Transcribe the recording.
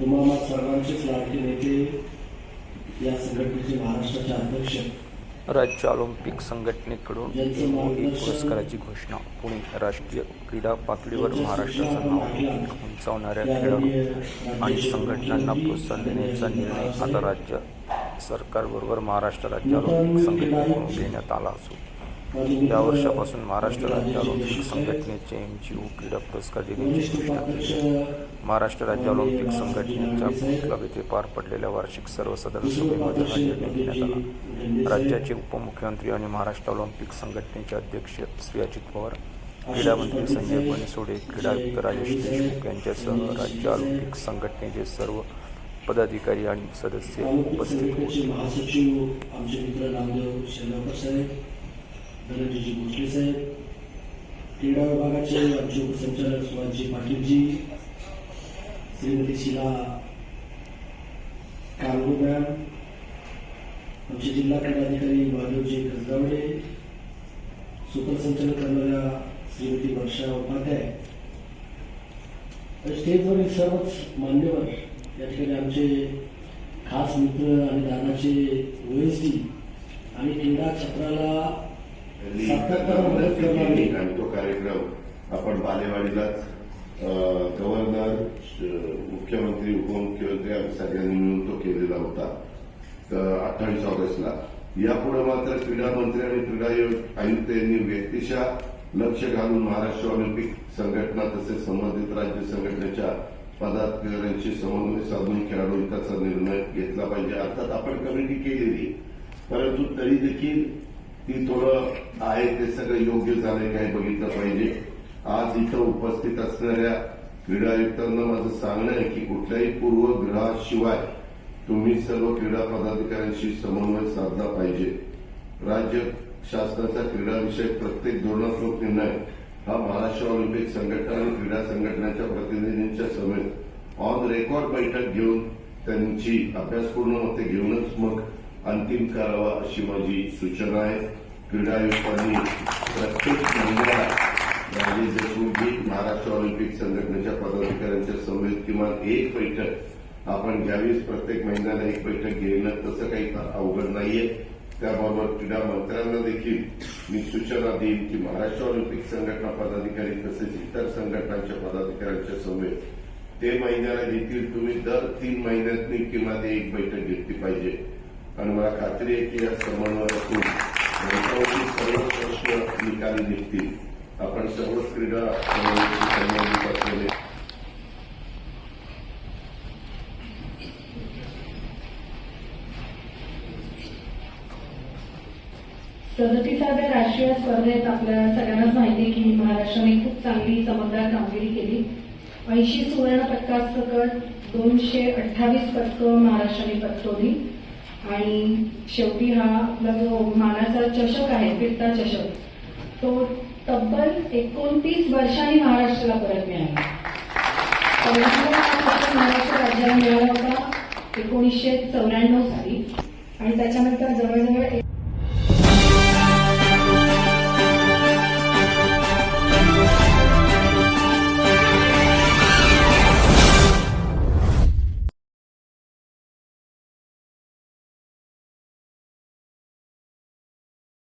सर्वांना सर्वांचेच लाडके नेते या संघटनेचे महाराष्ट्राचे अध्यक्ष राज्य ऑलिम्पिक संघटनेकडून एमओए पुरस्काराची घोषणा. पुणे राष्ट्रीय क्रीडा पातळीवर महाराष्ट्राचं नाव उंचावणाऱ्या खेळाडू आणि संघटनांना प्रोत्साहन देण्याचा निर्णय आता राज्य सरकारबरोबर महाराष्ट्र राज्य ऑलिम्पिक संघटनेकडून घेण्यात आला असून या वर्षापासून महाराष्ट्र राज्य ऑलिम्पिक संघटनेचे एम जी ओ क्रीडा पुरस्कार देण्याची घोषणा केली महाराष्ट्र राज्य ऑलिम्पिक संघटनेच्या क्लब येथे पार पडलेल्या वार्षिक सर्वसाधारण सभेमध्ये हा निर्णय घेण्यात आला. राज्याचे उपमुख्यमंत्री आणि महाराष्ट्र ऑलिम्पिक संघटनेचे अध्यक्ष श्री अजित पवार क्रीडा मंत्री संजय बनसोडे क्रीडा आयुक्त राजेश देशमुख यांच्यासह राज्य ऑलिम्पिक संघटनेचे सर्व पदाधिकारी आणि सदस्य उपस्थित होते. संघटनेचे धनंजयजी भोसले साहेब क्रीडा विभागाचे आमचे उपसंचालक सुभाषजी पाटीलजी श्रीमती शिला कालगो मॅम आमचे जिल्हा क्रीडाधिकारी महादेवजी कसगावडे सूत्रसंचालन करणाऱ्या श्रीमती वर्षा उपाध्याय. स्टेजवरील सर्वच मान्यवर या ठिकाणी आमचे खास मित्र आणि दादाचे ओएसडी आणि क्रीडा क्षेत्राला सातत्यानं आणि तो कार्यक्रम. आपण बालेवाडीलाच गव्हर्नर मुख्यमंत्री उपमुख्यमंत्री आम्ही सगळ्यांनी मिळून तो केलेला होता. अठ्ठावीस ऑगस्टला. यापुढे मात्र क्रीडा मंत्री आणि क्रीडा आयुक्त यांनी व्यक्तिशा लक्ष घालून महाराष्ट्र ऑलिम्पिक संघटना तसेच संबंधित राज्य संघटनेच्या पदाधिकाऱ्यांशी समन्वय साधून खेळाडू हिताचा निर्णय घेतला पाहिजे. अर्थात आपण कमिटी केलेली परंतु तरी देखील ती थोडं आहे ते सगळं योग्य झालंय काय बघितलं पाहिजे. आज इथं उपस्थित असणाऱ्या क्रीडा आयुक्तांना माझं सांगणं आहे की कुठल्याही पूर्वग्रहाशिवाय तुम्ही सर्व क्रीडा पदाधिकाऱ्यांशी समन्वय साधला पाहिजे. राज्य शासनाचा क्रीडाविषयक प्रत्येक धोरणात्मक निर्णय हा महाराष्ट्र ऑलिम्पिक संघटना आणि क्रीडा संघटनाच्या प्रतिनिधींच्या समेत ऑन रेकॉर्ड बैठक घेऊन त्यांची अभ्यासपूर्ण मते घेऊनच मग अंतिम करावा अशी माझी सूचना आहे. क्रीडा आयुक्तांनी प्रत्येक महिन्याला राजेश देशमुखजी महाराष्ट्र ऑलिम्पिक संघटनेच्या पदाधिकाऱ्यांच्या समेत किमान एक बैठक आपण ज्यावेळेस प्रत्येक महिन्याला एक बैठक घेणं तसं काही अवघड नाहीये. त्याबरोबर क्रीडा मंत्र्यांना देखील मी सूचना देईन की महाराष्ट्र ऑलिम्पिक संघटना पदाधिकारी तसेच इतर संघटनांच्या पदाधिकाऱ्यांच्या समेत ते महिन्याला घेतील तुम्ही दर तीन महिन्यातनी किमान एक बैठक घेतली पाहिजे. आणि मला खात्री आहे की या समन्वय असून त्यांच्यावरती सर्व प्रश्न निकाली निघतील. आपण सर्वच क्रीडा संबंधित असलेले सदतीसाव्या राष्ट्रीय स्पर्धेत आपल्या सगळ्यांनाच माहिती आहे की महाराष्ट्राने खूप चांगली चमकदार कामगिरी केली. ऐंशी सुवर्ण पदकासकट दोनशे अठ्ठावीस पदकं महाराष्ट्राने पटकवली. आणि शेवटी हा आपला जो मानाचा चषक आहे फिरता चषक तो तब्बल एकोणतीस वर्षांनी महाराष्ट्राला परत मिळाला. महाराष्ट्र राज्याला मिळाला होता एकोणीसशे चौऱ्याण्णव साली. आणि त्याच्यानंतर जवळजवळ एक